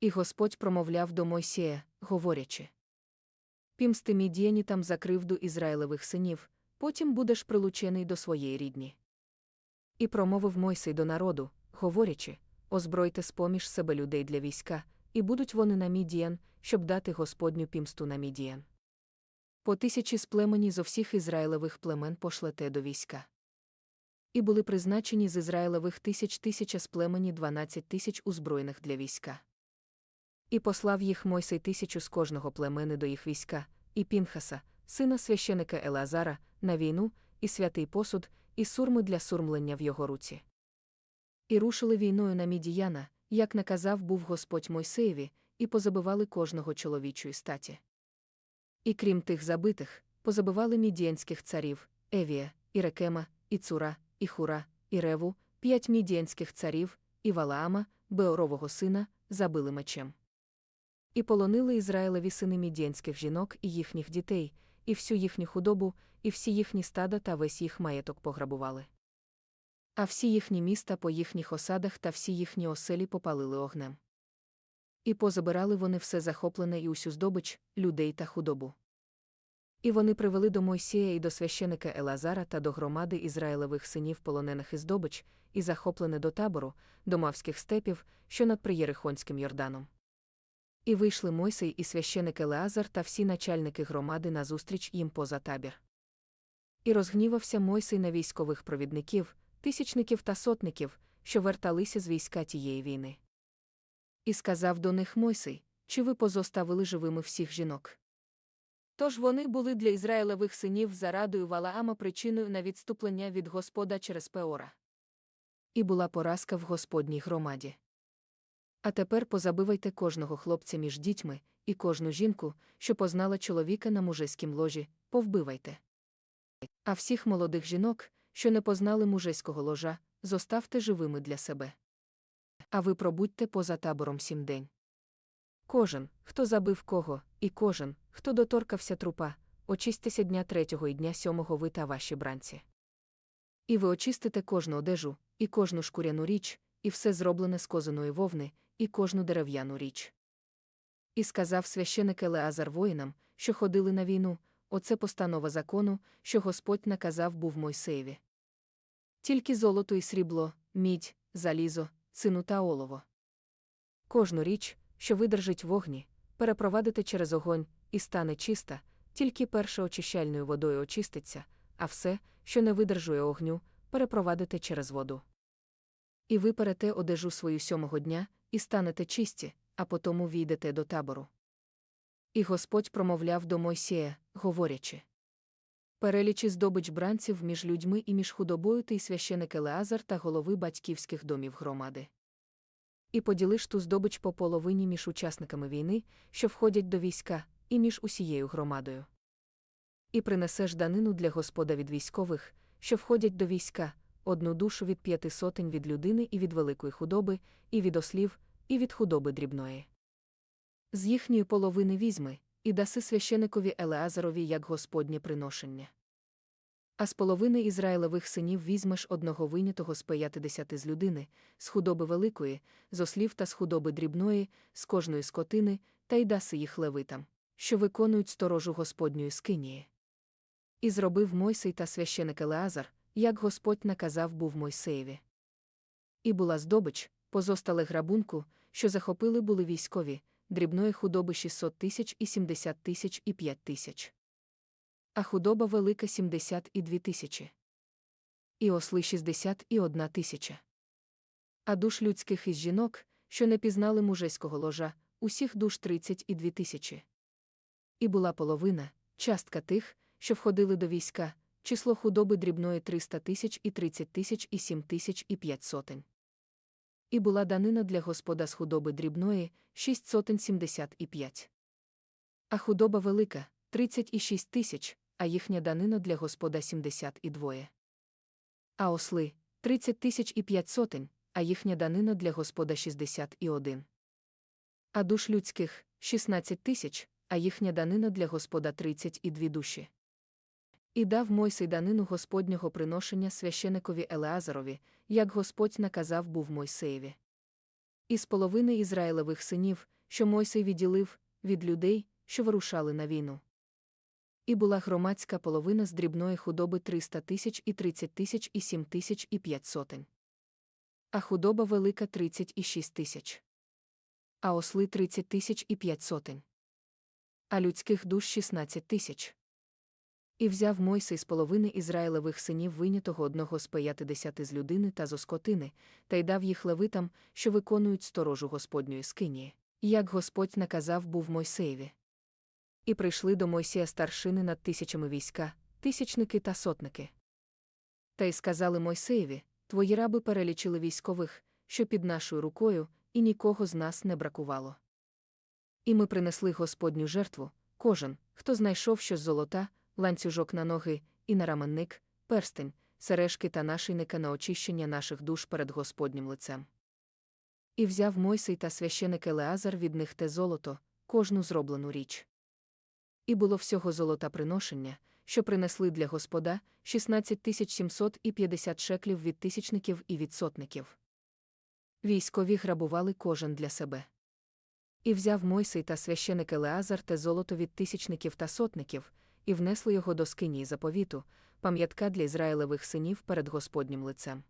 І Господь промовляв до Мойсія, говорячи: Пімсти мідіянітам за кривду Ізраїлевих синів, потім будеш прилучений до своєї рідні. І промовив Мойсей до народу, говорячи: Озбройте з-поміж себе людей для війська, і будуть вони на мідіян, щоб дати Господню пімсту на мідіян. По тисячі з племені зо всіх Ізраїлевих племен пошлете до війська. І були призначені з Ізраїлевих тисяч тисяча з племені дванадцять тисяч узброєних для війська. І послав їх Мойсей тисячу з кожного племени до їх війська, і Пінхаса, сина священика Елазара, на війну, і святий посуд, і сурми для сурмлення в його руці. І рушили війною на Мідіяна, як наказав був Господь Мойсеєві, і позабивали кожного чоловічої статі. І крім тих забитих, позабивали мідіянських царів Евія, і Рекема, і Цура, і Хура, і Реву, п'ять мідіянських царів, і Валаама, Беорового сина, забили мечем. І полонили Ізраїлеві сини мідіянських жінок і їхніх дітей, і всю їхню худобу, і всі їхні стада та весь їх маєток пограбували. А всі їхні міста по їхніх осадах та всі їхні оселі попалили огнем. І позабирали вони все захоплене і усю здобич, людей та худобу. І вони привели до Мойсія і до священика Елазара та до громади Ізраїлевих синів полонених із здобич, і захоплене до табору, до мавських степів, що над Приєрихонським Йорданом. І вийшли Мойсей і священик Елеазар та всі начальники громади назустріч їм поза табір. І розгнівався Мойсей на військових провідників, тисячників та сотників, що верталися з війська тієї війни. І сказав до них Мойсей, чи ви позоставили живими всіх жінок? Тож вони були для Ізраїлевих синів зарадою Валаама причиною на відступлення від Господа через Пеора. І була поразка в Господній громаді. А тепер позабивайте кожного хлопця між дітьми, і кожну жінку, що познала чоловіка на мужеськім ложі, повбивайте. А всіх молодих жінок, що не познали мужеського ложа, зоставте живими для себе. А ви пробудьте поза табором сім день. Кожен, хто забив кого, і кожен, хто доторкався трупа, очистися дня третього і дня сьомого ви та ваші бранці. І ви очистите кожну одежу, і кожну шкуряну річ, і все зроблене з козаної вовни, і кожну дерев'яну річ. І сказав священик Елеазар воїнам, що ходили на війну, оце постанова закону, що Господь наказав був Мойсеєві. Тільки золото і срібло, мідь, залізо, цину та олово. Кожну річ, що видержить вогні, перепровадите через огонь, і стане чиста, тільки перше очищальною водою очиститься, а все, що не видержує огню, перепровадите через воду. І ви перете одежу свою сьомого дня, і станете чисті, а потому війдете до табору. І Господь промовляв до Мойсія, говорячи. Перелічі здобич бранців між людьми і між худобою ти й священик Елеазар та голови батьківських домів громади. І поділиш ту здобич по половині між учасниками війни, що входять до війська, і між усією громадою. І принесеш данину для Господа від військових, що входять до війська, одну душу від п'яти сотень від людини і від великої худоби, і від ослів, і від худоби дрібної. З їхньої половини візьми, і даси священикові Елеазарові як Господнє приношення. А з половини Ізраїлевих синів візьмеш одного винятого з п'ятидесяти з людини, з худоби великої, з ослів та з худоби дрібної, з кожної скотини, та й даси їх левитам, що виконують сторожу Господньої скинії. І зробив Мойсей та священик Елеазар, як Господь наказав був Мойсеєві. І була здобич, позостали грабунку, що захопили були військові, дрібної худоби 600 тисяч і 70 тисяч і 5 тисяч. А худоба велика 70 і 2 тисячі. І осли 60 і 1 тисяча. А душ людських із жінок, що не пізнали мужеського ложа, усіх душ 30 і 2 тисячі. І була половина, частка тих, що входили до війська, число худоби дрібної 300 тисяч і 30 тисяч і 7 тисяч і 5 сотень. І була данина для господа з худоби дрібної 6 сотень 75. А худоба велика 36 тисяч, а їхня данина для господа 72. А осли 30 тисяч і 5 сотень, а їхня данина для господа 61. А душ людських 16 тисяч, а їхня данина для господа 32 душі. І дав Мойсей данину Господнього приношення священикові Елеазарові, як Господь наказав був Мойсеєві. Із половини Ізраїлевих синів, що Мойсей відділив, від людей, що вирушали на війну. І була громадська половина з дрібної худоби 300 тисяч і 30 тисяч і 7 тисяч і 5 сотень. А худоба велика 30 і 6 тисяч. А осли 30 тисяч і 5 сотень. А людських душ 16 тисяч. І взяв Мойсей з половини Ізраїлевих синів винятого одного з п'ятидесяти з людини та зо скотини, та й дав їх левитам, що виконують сторожу Господньої скинії, як Господь наказав був Мойсеєві. І прийшли до Мойсія старшини над тисячами війська, тисячники та сотники. Та й сказали Мойсеєві: Твої раби перелічили військових, що під нашою рукою, і нікого з нас не бракувало. І ми принесли Господню жертву, кожен, хто знайшов щось золота, ланцюжок на ноги, і на раменник, перстень, сережки та нашийника на очищення наших душ перед Господнім лицем. І взяв Мойсей та священик Елеазар від них те золото, кожну зроблену річ. І було всього золота приношення, що принесли для Господа 16 750 шеклів від тисячників і від сотників. Військові грабували кожен для себе. І взяв Мойсей та священик Елеазар те золото від тисячників та сотників, і внесли його до скині заповіту, пам'ятка для Ізраїлевих синів перед Господнім лицем.